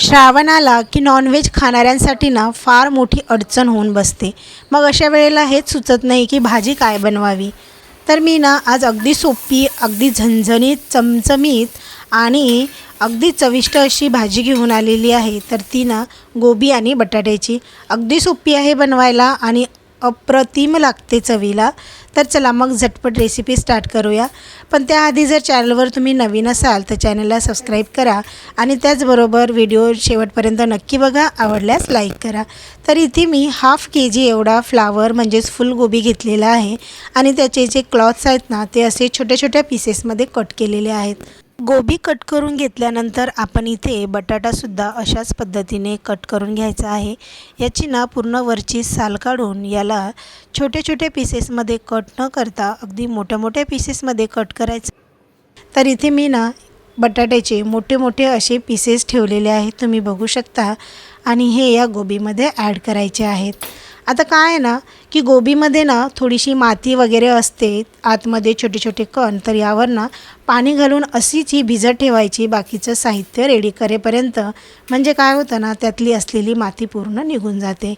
श्रावण आला की नॉनव्हेज खाणाऱ्यांसाठी ना फार मोठी अडचण होऊन बसते. मग अशा वेळेला हेच सुचत नाही की भाजी काय बनवावी. तर मी ना आज अगदी सोपी अगदी झणझणीत चमचमीत आणि अगदी चविष्ट अशी भाजी घेऊन आलेली आहे. तर ती ना गोबी आणि बटाट्याची. अगदी सोपी आहे बनवायला आणि अप्रतिम लागते चवीला. तर चला मग झटपट रेसिपी स्टार्ट करूया. पण त्याआधी जर चॅनलवर तुम्ही नवीन असाल तर चॅनलला सबस्क्राईब करा आणि त्याचबरोबर व्हिडिओ शेवटपर्यंत नक्की बघा. आवडल्यास लाईक करा. तर इथे मी हाफ के जी एवढा फ्लावर म्हणजेच फुलगोबी घेतलेला आहे. आणि त्याचे जे क्लॉथ्स आहेत ना ते असे छोट्या छोट्या पीसेसमध्ये कट केलेले आहेत. गोबी कट करून घेतल्यानंतर आपण इथे बटाटासुद्धा अशाच पद्धतीने कट करून घ्यायचा आहे. याची ना पूर्ण वरची साल काढून याला छोटे छोटे पीसेसमध्ये कट न करता अगदी मोठ्या मोठ्या पीसेसमध्ये कट करायचं. तर इथे मी ना बटाट्याचे मोठे मोठे असे पीसेस ठेवलेले आहेत. तुम्ही बघू शकता. आणि हे या गोबीमध्ये ॲड करायचे आहेत. आता काय आहे ना की गोबीमध्ये ना थोडीशी माती वगैरे असते आतमध्ये छोटे छोटे कण तर यावर ना पाणी घालून अशीच ही भिजत ठेवायची बाकीचं साहित्य रेडी करेपर्यंत. म्हणजे काय होतं ना त्यातली असलेली माती पूर्ण निघून जाते.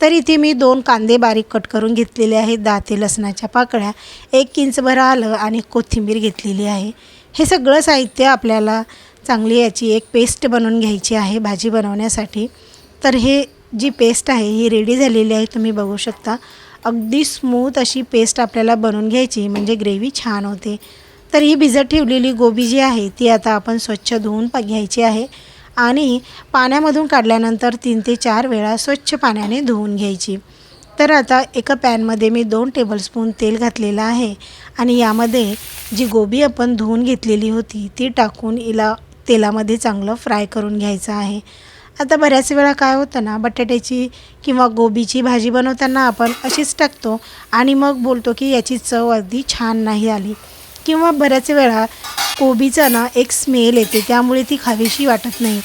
तर इथे मी दोन कांदे बारीक कट करून घेतलेले आहेत दहा ते लसणाच्या पाकळ्या एक किंचभर आलं आणि कोथिंबीर घेतलेली आहे. हे सगळं साहित्य आपल्याला चांगली याची एक पेस्ट बनवून घ्यायची आहे भाजी बनवण्यासाठी. तर हे जी पेस्ट आहे ही रेडी झालेली आहे तुम्ही बघू शकता. अगदी स्मूथ अशी पेस्ट आपल्याला बनवून घ्यायची म्हणजे ग्रेव्ही छान होते. तर ही भिजत ठेवलेली गोबी जी आहे ती आता आपण स्वच्छ धुवून प घ्यायची आहे. आणि पाण्यामधून काढल्यानंतर तीन ते चार वेळा स्वच्छ पाण्याने धुवून घ्यायची. तर आता एका पॅनमध्ये मी दोन टेबलस्पून तेल घातलेलं आहे. आणि यामध्ये जी गोबी आपण धुवून घेतलेली होती ती टाकून हिला तेलामध्ये चांगलं फ्राय करून घ्यायचं आहे. आता बऱ्याच वेळा काय होतं ना बटाट्याची किंवा गोबीची भाजी बनवताना आपण अशीच टाकतो आणि मग बोलतो की याची चव अगदी छान नाही आली. किंवा बऱ्याच वेळा कोबीचा ना एक स्मेल येते त्यामुळे ती खावीशी वाटत नाही.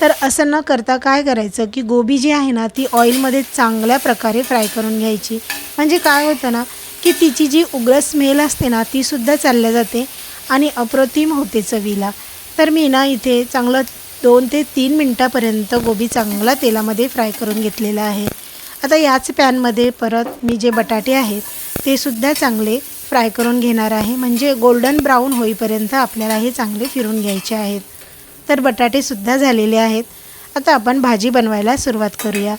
तर असं न करता काय करायचं की गोबी जी आहे ना ती ऑइलमध्ये चांगल्या प्रकारे फ्राय करून घ्यायची. म्हणजे काय होतं ना की तिची जी उग्र स्मेल असते ना तीसुद्धा चालल्या जाते आणि अप्रतिम होते चवीला. तर मी ना इथे चांगलं दोन ते तीन मिनटापर्यंत गोबी चांगला तेलामध्ये फ्राय करून घेतलेला आहे. आता याच पॅनमध्ये परत मी जे बटाटे आहेत ते सुद्धा चांगले फ्राय करून घेणार आहे. म्हणजे गोल्डन ब्राऊन होईपर्यंत आपल्याला हे चांगले फिरून घ्यायचे आहेत. तर बटाटेसुद्धा झालेले आहेत. आता आपण भाजी बनवायला सुरुवात करूया.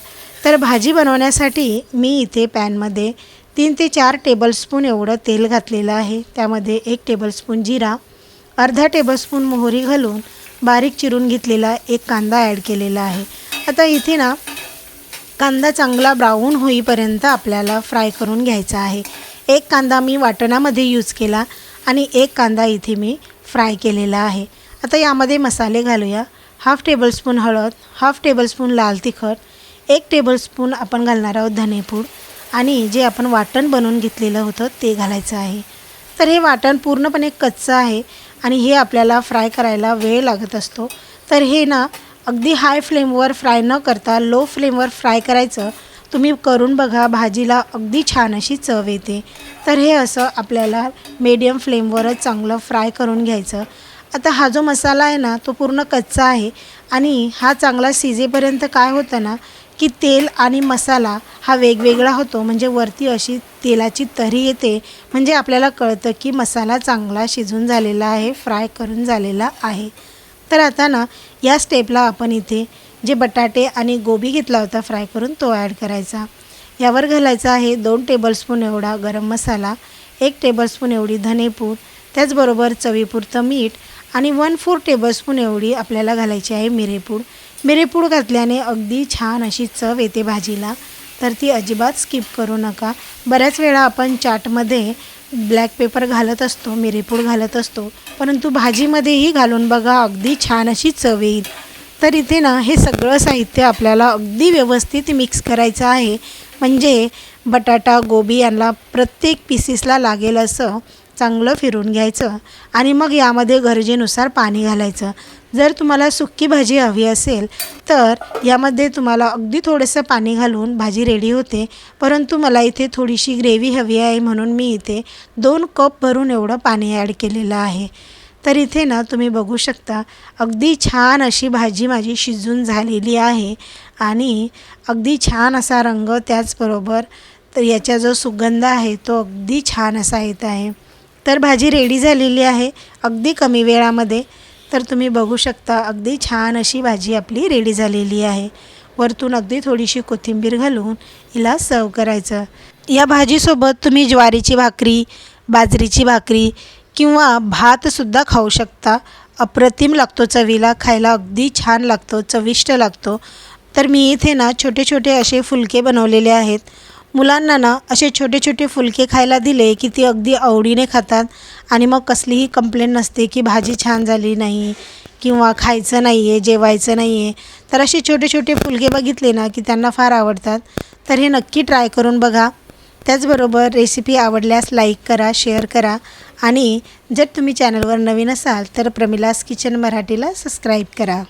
तर भाजी बनवण्यासाठी मी इथे पॅनमध्ये तीन ते चार टेबलस्पून एवढं तेल घातलेलं आहे. त्यामध्ये एक टेबलस्पून जिरा अर्धा टेबलस्पून मोहरी घालून बारीक चिरून घेतलेला एक कांदा ॲड केलेला आहे. आता इथे ना कांदा चांगला ब्राऊन होईपर्यंत आपल्याला फ्राय करून घ्यायचा आहे. एक कांदा मी वाटणामध्ये यूज केला आणि एक कांदा इथे मी फ्राय केलेला आहे. आता यामध्ये मसाले घालूया. हाफ टेबलस्पून हळद हाफ टेबलस्पून लाल तिखट एक टेबलस्पून आपण घालणार आहोत धनेपूड आणि जे आपण वाटण बनवून घेतलेलं होतं ते घालायचं आहे. तर हे वाटण पूर्णपणे कच्चं आहे. आणि हे आपल्याला फ्राय करायला वेळ लागत असतो. तर हे ना अगदी हाय फ्लेमवर फ्राय न करता लो फ्लेमवर फ्राय करायचं तुम्ही करून बघा भाजीला अगदी छान अशी चव येते. तर हे असं आपल्याला मीडियम फ्लेमवरच चांगलं फ्राय करून घ्यायचं. आता हा जो मसाला आहे ना तो पूर्ण कच्चा आहे. आणि हा चांगला शिजेपर्यंत काय होतं ना की तेल आणि मसाला हा वेगवेगळा होतो. म्हणजे वरती अशी तेलाची तरी येते. म्हणजे आपल्याला कळतं की मसाला चांगला शिजून झालेला आहे फ्राय करून झालेला आहे. तर आता ना या स्टेपला आपण इथे जे बटाटे आणि गोबी घेतला होता फ्राय करून तो ॲड करायचा. यावर घालायचा आहे दोन टेबलस्पून एवढा गरम मसाला एक टेबलस्पून एवढी धनेपूड त्याचबरोबर चवीपुरतं मीठ आणि वन फोर टेबलस्पून एवढी आपल्याला घालायची आहे मिरेपूड. मिरेपूड घातल्याने अगदी छान अशी चव येते भाजीला. तर ती अजिबात स्किप करू नका. बऱ्याच वेळा आपण चाटमध्ये ब्लॅक पेपर घालत असतो मिरेपूड घालत असतो परंतु भाजीमध्येही घालून बघा अगदी छान अशी चव येईल. तर इथे ना हे सगळं साहित्य आपल्याला अगदी व्यवस्थित मिक्स करायचं आहे. म्हणजे बटाटा गोबी यांना प्रत्येक पीसीसला लागेल असं चांगलं फिरून घ्यायचं आणि मग यामध्ये गरजेनुसार पाणी घालायचं. जर तुम्हाला सुक्की भाजी हवी असेल तर यामध्ये तुम्हाला अगदी थोडंसं पाणी घालून भाजी रेडी होते. परंतु मला इथे थोडीशी ग्रेव्ही हवी आहे म्हणून मी इथे दोन कप भरून एवढं पाणी ॲड केलेलं आहे. तर इथे ना तुम्ही बघू शकता अगदी छान अशी भाजी माझी शिजून झालेली आहे आणि अगदी छान असा रंग त्याचबरोबर तर याचा जो सुगंध आहे तो अगदी छान असा येत आहे. तर भाजी रेडी झालेली आहे. अगदी कमी वेळामध्ये. तर तुम्ही बघू शकता अगदी छान अशी भाजी आपली रेडी झालेली आहे. वरतून अगदी थोडीशी कोथिंबीर घालून हिला सर्व करायचं. या भाजीसोबत तुम्ही ज्वारीची भाकरी बाजरीची भाकरी किंवा भातसुद्धा खाऊ शकता. अप्रतिम लागतो चवीला खायला अगदी छान लागतो चविष्ट लागतो. तर मी इथे ना छोटे छोटे असे फुलके बनवलेले आहेत. मुलांना ना असे छोटे छोटे फुलके खायला दिले की ती अगदी आवडीने खातात. आणि मग कसलीही कंप्लेंट नसते की भाजी छान झाली नाही किंवा खायचं नाही आहे जेवायचं नाही आहे तर असे छोटे छोटे फुलके बघितले ना की त्यांना फार आवडतात. तर हे नक्की ट्राय करून बघा. त्याचबरोबर रेसिपी आवडल्यास लाईक करा शेअर करा. आणि जर तुम्ही चॅनलवर नवीन असाल तर प्रमिलास किचन मराठीला सबस्क्राईब करा.